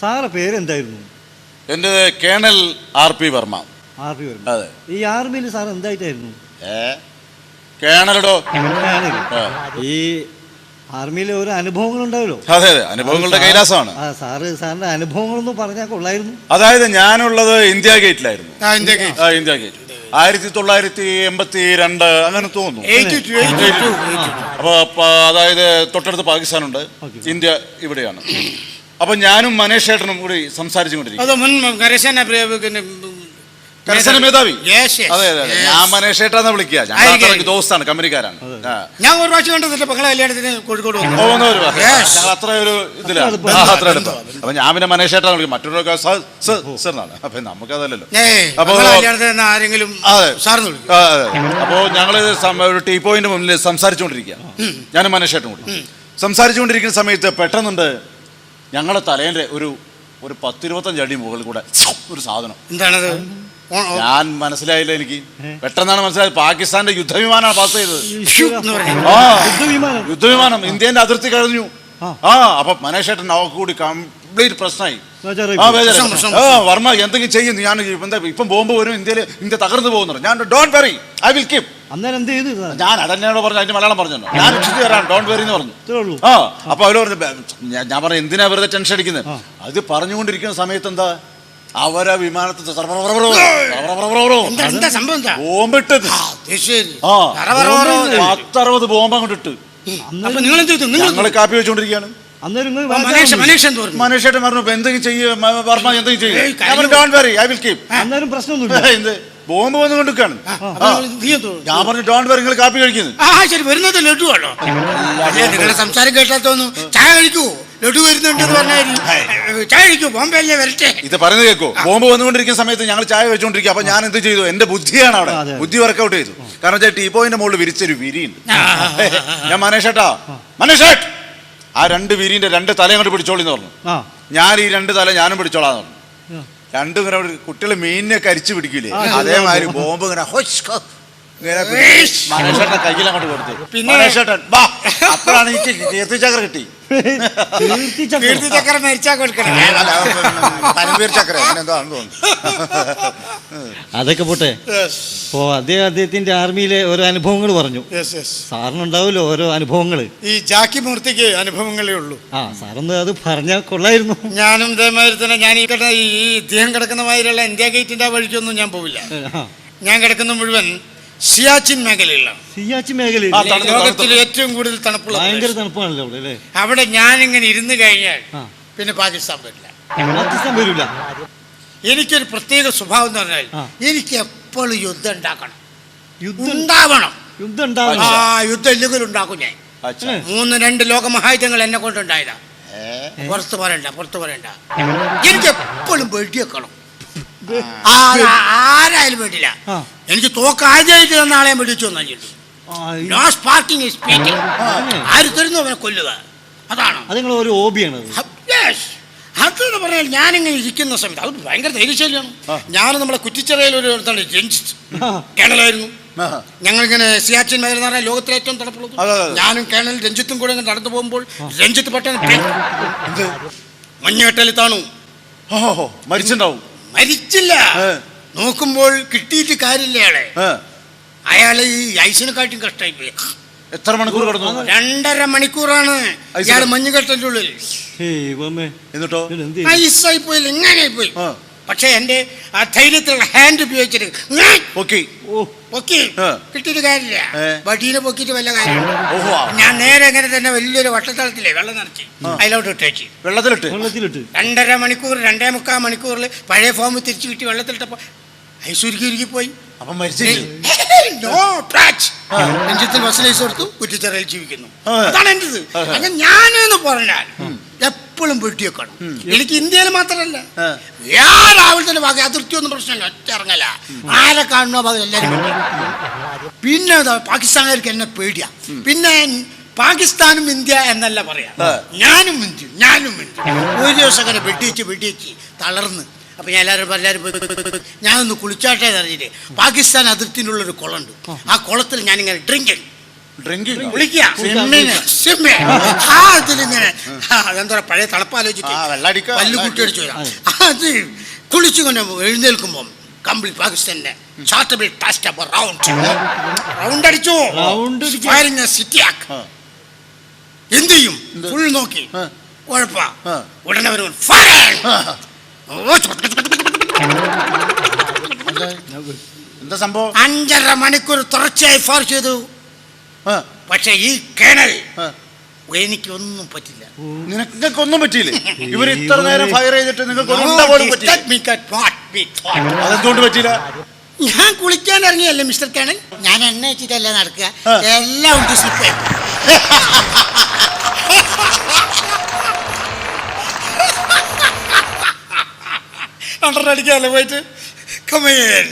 സാറെ പേരെന്തായിരുന്നു? എന്റെ colonel R P Varma. R P Varma. അതെ. ഈ ആർമിയിൽ സാർ എന്തായിട്ടായിരുന്നു? ഏ? കേണലടോ. ഈ ആർമിയിലെ ഓരോ അനുഭവങ്ങൾ ഉണ്ടാവല്ലോ അതെ അതെ. അനുഭവങ്ങളുടെ കൈലാസമാണ്. ആ സാറ് സാറിന്റെ അനുഭവങ്ങളൊന്നും പറഞ്ഞാൽ കൊള്ളായിരുന്നു. അതായത് ഞാനുള്ളത് ഇന്ത്യ ഗേറ്റിലായിരുന്നു. India gate. ആ, ഇന്ത്യ ഗേറ്റ്. ആയിരത്തി തൊള്ളായിരത്തി എൺപത്തി രണ്ട് അങ്ങനെ തോന്നുന്നു Eighty two, eighty two, eighty അപ്പൊ അതായത് തൊട്ടടുത്ത് പാകിസ്ഥാനുണ്ട്. ഇന്ത്യ ഇവിടെയാണ്. അപ്പൊ ഞാനും മനേഷ് ഏട്ടനും കൂടി സംസാരിച്ചുകൊണ്ടിരിക്കും അത് മുൻ കരസേന കരസേന മേധാവി Yes, yes, അതെ അതെ അതെ. ഞാൻ മനേഷ് ഏട്ടാന്ന് വിളിക്കുക ഞാൻ ആയിരിക്കും, അത്രയ്ക്ക് ആയിരിക്കും. ദോസ്താണ് കമ്പനിക്കാരാണ് ആ. ഞാൻ ഒരു പ്രാവശ്യം കണ്ടിട്ട് പെങ്ങളെ കല്യാണത്തിന് കോഴിക്കോട് വന്നു. ഓ, വന്നവര് വാ. Yes. ഞങ്ങൾ അത്ര ഒരു ഇതിലാണ് അടുപ്പം. ആ, അത്ര അടുപ്പം. അപ്പൊ ഞാൻ പിന്നെ മനേഷ് ഏട്ടാന്ന് വിളിക്കും മറ്റൊരു സാറിനാണ് അപ്പൊ നമുക്കതല്ലല്ലോ ഏയ്, അപ്പൊ- കല്യാണത്തിന് ആരെങ്കിലും അതെ. സാറിന് വിളിക്കും ആ, അതെ. അപ്പോ ഞങ്ങൾ സം- ഒരു ടീ പോയിന്റ് മുന്നിൽ സംസാരിച്ചുകൊണ്ടിരിക്കുക ഞാനും മനേഷേട്ടും കൂടി സംസാരിച്ചുകൊണ്ടിരിക്കുന്ന സമയത്ത് പെട്ടെന്നുണ്ട് ഞങ്ങളുടെ തലേന്റെ ഒരു ഒരു പത്തിരുപത്തഞ്ച് അടി മുകളിൽ കൂടെ ഒരു സാധനം. എന്താണത്? ഞാൻ മനസ്സിലായില്ല എനിക്ക്. പെട്ടെന്നാണ് മനസ്സിലായത് പാകിസ്ഥാന്റെ യുദ്ധവിമാനമാണ് പാസ് ചെയ്തത്. ആ യുദ്ധവിമാനം? യുദ്ധവിമാനം ഇന്ത്യന്റെ അതിർത്തി കഴിഞ്ഞു. ആ. അപ്പൊ മനേഷേട്ടൻ അവർക്ക് കൂടി കംപ്ലീറ്റ് പ്രശ്നമായി. ആ വർമ്മ എന്തെങ്കിലും ചെയ്യുന്നു? ഞാൻ എന്താ ഇപ്പം ബോംബ് വരും ഇന്ത്യയിൽ ഇന്ത്യ തകർന്നു പോകുന്നുണ്ട്. ഞാൻ don't worry I will keep. അന്നേരം എന്ത് ചെയ്തു? സാർ ഞാൻ അതന്നെയോട് പറഞ്ഞു അതിന്റെ മലയാളം പറഞ്ഞു ഞാൻ രക്ഷിച്ചു തരാം ഡോണ്ട് വെറി എന്ന് പറഞ്ഞു. ഇത്രേ ഉള്ളൂ. ആ അപ്പൊ അവർ പറഞ്ഞു ഞാൻ- ഞാൻ പറഞ്ഞു എന്തിനാ വെറുതെ ടെൻഷൻ അടിക്കുന്നത്. അത് പറഞ്ഞുകൊണ്ടിരിക്കുന്ന സമയത്ത് എന്താ? അവരാ വിമാനത്തിൽ എന്താ എന്താ സംഭവം എന്താ? ബോംബിട്ടത്. ആ, അത് ശരി. ആ പറ, പറ, പറ, പറ. പത്തറുപത് ബോംബ് അങ്ങോട്ട് ഇട്ട് അപ്പൊ നിങ്ങൾ എന്ത് ചെയ്തു? നിങ്ങൾ ഞങ്ങൾ കാപ്പി വെച്ചോണ്ടിരിക്കുകയാണ്. അന്നേരം ഇങ്ങ് മനീഷ് വാചാരം മനീഷ് എന്ത് പറഞ്ഞു? മനുഷ്യട്ട് പറഞ്ഞു "ഇപ്പൊ എന്തെങ്കിലും ചെയ്യും വർമ്മ എന്തെങ്കിലും ഏയ്, കാര്യം- don't worry I will keep അന്നേരം പ്രശ്നമൊന്നുമില്ല. എന്ത്? ബോംബ് വന്നു കൊണ്ടിരിക്കാണ് ഞാൻ പറഞ്ഞു ഡോണ്ട് വരും നിങ്ങൾ കാപ്പി കഴിക്കുന്നത് ആ ശരി വരുന്നത് ലഡു ആണോ? നിങ്ങളുടെ സംസാരം കേട്ടാ തോന്നുന്നു ചായ കഴിക്കൂ. ലഡു വരുന്നുണ്ട് ചായ കഴിക്കൂ ബോംബെ അല്ലേ വരട്ടെ? ഇത് പറഞ്ഞു കേൾക്കോ ബോംബ് വന്നുകൊണ്ടിരിക്കുന്ന സമയത്ത് ഞങ്ങൾ ചായ വെച്ചോണ്ടിരിക്കുക അപ്പൊ ഞാൻ എന്ത് ചെയ്തു? എന്റെ ബുദ്ധിയാണ് അവിടെ. ബുദ്ധി വർക്കൗട്ട് ചെയ്തു. കാരണം വെച്ചാൽ ടീ പോയിന്റെ മുകളിൽ വിരിച്ചൊരു വിരിയുണ്ട്. ഞാൻ മനേഷേട്ടാ മനേഷേട്ട്! ആ രണ്ട് വിരിന്റെ രണ്ട് തല അങ്ങോട്ട് പിടിച്ചോളിന്ന് പറഞ്ഞു. ഞാൻ ഈ രണ്ട് തല ഞാനും പിടിച്ചോളാന്ന് പറഞ്ഞു. രണ്ടും ഇങ്ങനെ കുട്ടികൾ മീനിനെ കരിച്ചു പിടിക്കൂലേ. അതേമാതിരി ബോംബ് ഇങ്ങനെ മനേഷേട്ടൻ കൊടുത്തു. പിന്നെ? മനേഷേട്ടൻ ബാ അപ്പോഴാണ് എനിക്ക് കീർത്തിചക്ര കിട്ടി. കീർത്തി ചക്രം. കീർത്തി ചക്രം മരിച്ചാ കൊടുക്കണം അല്ല, പരംവീർ ചക്ര അങ്ങനെ എന്തോ ആണെന്ന് തോന്നുന്നു. അതൊക്കെ പോട്ടെ. ഇപ്പോ അദ്ദേഹം അദ്ദേഹത്തിന്റെ ആർമിയിലെ ഓരോ അനുഭവങ്ങൾ പറഞ്ഞു. സാറിനുണ്ടാവുമല്ലോ ഓരോ അനുഭവങ്ങൾ ഈ ജാക്കി മൂർത്തിക്ക് അനുഭവങ്ങളേ ഉള്ളൂ. ആ സാറൊന്ന് അത് പറഞ്ഞാൽ കൊള്ളായിരുന്നു. ഞാനും ഇതേമാതിരി തന്നെ ഞാൻ ഈ കിടന്ന ഈ ഇദ്ദേഹം കിടക്കുന്ന മാതിരിയുള്ള ഇന്ത്യ ഗേറ്റിന്റെ ആ വഴിക്കൊന്നും ഞാൻ പോവില്ല. ഞാൻ കിടക്കുന്ന മുഴുവൻ സിയാച്ചിൻ മേഖലയിലാണ്. സിയാച്ചി മേഖലയിൽ. ആ, തണുത്ത- ലോകത്തിലെ ഏറ്റവും കൂടുതൽ തണുപ്പുള്ള ഭയങ്കര പ്രദേശം. തണുപ്പാണല്ലോ അവിടെ അല്ലേ? അവിടെ ഞാനിങ്ങനെ ഇരുന്ന് കഴിഞ്ഞാൽ ആ. പിന്നെ പാകിസ്ഥാൻ വരില്ല. പാകിസ്ഥാൻ വരില്ല എനിക്കൊരു പ്രത്യേക സ്വഭാവം എന്ന് പറഞ്ഞാൽ ആ. എനിക്ക് എപ്പോഴും യുദ്ധം ഉണ്ടാക്കണം. യുദ്ധം? ഉണ്ടാവണം. യുദ്ധം ആ ഉണ്ടാവില്ല യുദ്ധം ഇല്ലെങ്കിൽ ഉണ്ടാക്കും ഞാൻ. അച്ഛാ. മൂന്ന് രണ്ട് ലോകമഹായുധങ്ങൾ എന്നെ കൊണ്ടുണ്ടായതാ. ഏ? പുറത്ത് പറയണ്ട പുറത്ത് പറയണ്ട. എനിക്ക് എപ്പോഴും വെടിവെക്കണം. ആ, ആ- ആരായാലും വേണ്ടില്ല ആ. എനിക്ക് തോക്ക് ആദ്യമായിട്ട് തന്ന ആളെ മേടിച്ചു നോ സ്പാർക്കിംഗ് സ്പീക്കിംഗ് ആര് തരുന്നു അവനെ കൊല്ലുക? അതാണ്. അത് നിങ്ങൾ ഒരു ഹോബിയാണ്. അതെന്ന് പറഞ്ഞാൽ ഞാനിങ്ങനെ ഇരിക്കുന്ന സമയത്ത് അത് ഭയങ്കര ധൈര്യശൈലിയാണ്. ഞാൻ നമ്മളെ കുറ്റിച്ചിറയിൽ ഒരു ആ, കേണലായിരുന്നു. ഞങ്ങൾ ഞങ്ങളിങ്ങനെ സിയാച്ചിൻ മേഖല എന്ന് പറഞ്ഞാൽ ലോകത്തിലെ ഏറ്റവും തണുപ്പുള്ളത്. ഞാനും കേണൽ രഞ്ജിത്തും കൂടെ ഇങ്ങനെ നടന്നു പോകുമ്പോൾ രഞ്ജിത്ത് പെട്ടെന്ന് മഞ്ഞ മഞ്ഞുകെട്ടലിൽ താണു. മരിച്ചിട്ടുണ്ടാവും മരിച്ചിണ്ടാവും. മരിച്ചില്ല. നോക്കുമ്പോൾ കിട്ടിയിട്ട് കാര്യമില്ല അയാളെ ഈ അയാളെ ഈ ഐസിനെക്കാട്ടും കഷ്ടമായി പോയി എത്ര മണിക്കൂർ കിടന്നു? രണ്ടര മണിക്കൂറാണ്. ഇയാൾ ഉള്ളിൽ ദൈവമേ എന്നിട്ടോ? ഐസായി പോയി ഇങ്ങനെ പോയി. പക്ഷെ എന്റെ ആ ധൈര്യത്തിലുള്ള ഹാൻഡ് ഉപയോഗിച്ചിട്ട് പൊക്കി. കിട്ടിയിട്ട് കാര്യമില്ല. വടീനെ പൊക്കിയിട്ട് വല്ല കാര്യം ഓഹോ. ഞാൻ നേരെ ഇങ്ങനെ തന്നെ വലിയൊരു വട്ടത്തളത്തിലെ വെള്ളം നിറച്ച് അതിലോട്ട് ഇട്ടേച്ച്. വെള്ളത്തിലിട്ട്? വെള്ളത്തിലിട്ട്. രണ്ടര മണിക്കൂർ രണ്ടേ മുക്കാൽ മണിക്കൂറിൽ പഴയ ഫോം തിരിച്ചു കിട്ടി വെള്ളത്തിലിട്ടപ്പോ ഐസുരുക്കി ഉരുക്കി പോയി. അപ്പൊ മരിച്ചില്ല? നോ ടച്ച് ബസ്സിലേസ് കൊടുത്തു കുറ്റിച്ചറയിൽ ജീവിക്കുന്നു. അതാണ് എന്റേത്. അങ്ങനെ ഞാനെന്ന് പറഞ്ഞാൽ എപ്പോഴും വെട്ടിവെക്കണം എനിക്ക് ഇന്ത്യയിൽ മാത്രമല്ല ആ. ഏതാവളത്തിന്റെ ഭാഗം അതിർത്തിയൊന്നും പ്രശ്നമില്ല ഒറ്റ ഇറങ്ങല. ആരെ കാണുന്ന ഭാഗം എല്ലാവരും പിന്നെ പാകിസ്ഥാനുകാർക്ക് എന്നെ പേടിയാ. പിന്നെ പാകിസ്ഥാനും ഇന്ത്യ എന്നല്ല പറയാ. ഞാനും ഇന്ത്യ ഞാനും ഇന്ത്യ. ഒരു ദിവസം അങ്ങനെ വെട്ടിച്ച് വെട്ടിച്ച് തളർന്ന്. അപ്പൊ ഞാൻ എല്ലാവരും എല്ലാവരും. ഞാനൊന്ന് കുളിച്ചാട്ടേ അറിഞ്ഞിട്ട് പാകിസ്ഥാൻ അതിർത്തിയിലുള്ളൊരു കുളമുണ്ട്. ആ. കുളത്തിൽ ഞാനിങ്ങനെ ഡ്രിങ്കിങ് ഡ്രിങ്കിങ് കുളിക്കുക. ആ അതെന്താ പഴയ വെള്ളടിക്കുക, പല്ല് കൂട്ടി അടിച്ചു വരാം അത് കുളിച്ചുകൊണ്ട് എഴുന്നേൽക്കുമ്പോൾ കംപ്ലീറ്റ് പാകിസ്ഥാനിന്റെ ചാർട്ടബിൾ ടാസ്റ്റ് അപ്പ് റൗണ്ട് റൗണ്ട് അടിച്ചു റൗണ്ട് അടിച്ചു. ഫയറിംഗ് സിറ്റി ആക്ക് എന്ത് ചെയ്യും ഫുൾ നോക്കി കുഴപ്പ ഉടനെ വരും ഫയർ എന്താ സംഭവം അഞ്ചര മണിക്കൂർ തുടർച്ചയായി ഫയർ ചെയ്തു പക്ഷെ ഈ കേണൽ. എനിക്കൊന്നും പറ്റില്ല. നിനക്കൊന്നും പറ്റിയില്ലേ? ഇവർ ഇത്ര നേരം ഫയർ ചെയ്തിട്ട് നിങ്ങൾക്ക് അതെന്തുകൊണ്ട് പറ്റിയില്ല? ഞാൻ കുളിക്കാൻ ഇറങ്ങിയല്ലേ മിസ്റ്റർ കേണൽ? ഞാൻ എണ്ണ വെച്ചിട്ടല്ല നടക്കുക. എല്ലാം ഉണ്ട് സ്ലിപ്പ് പോയിട്ട്? കമേൻ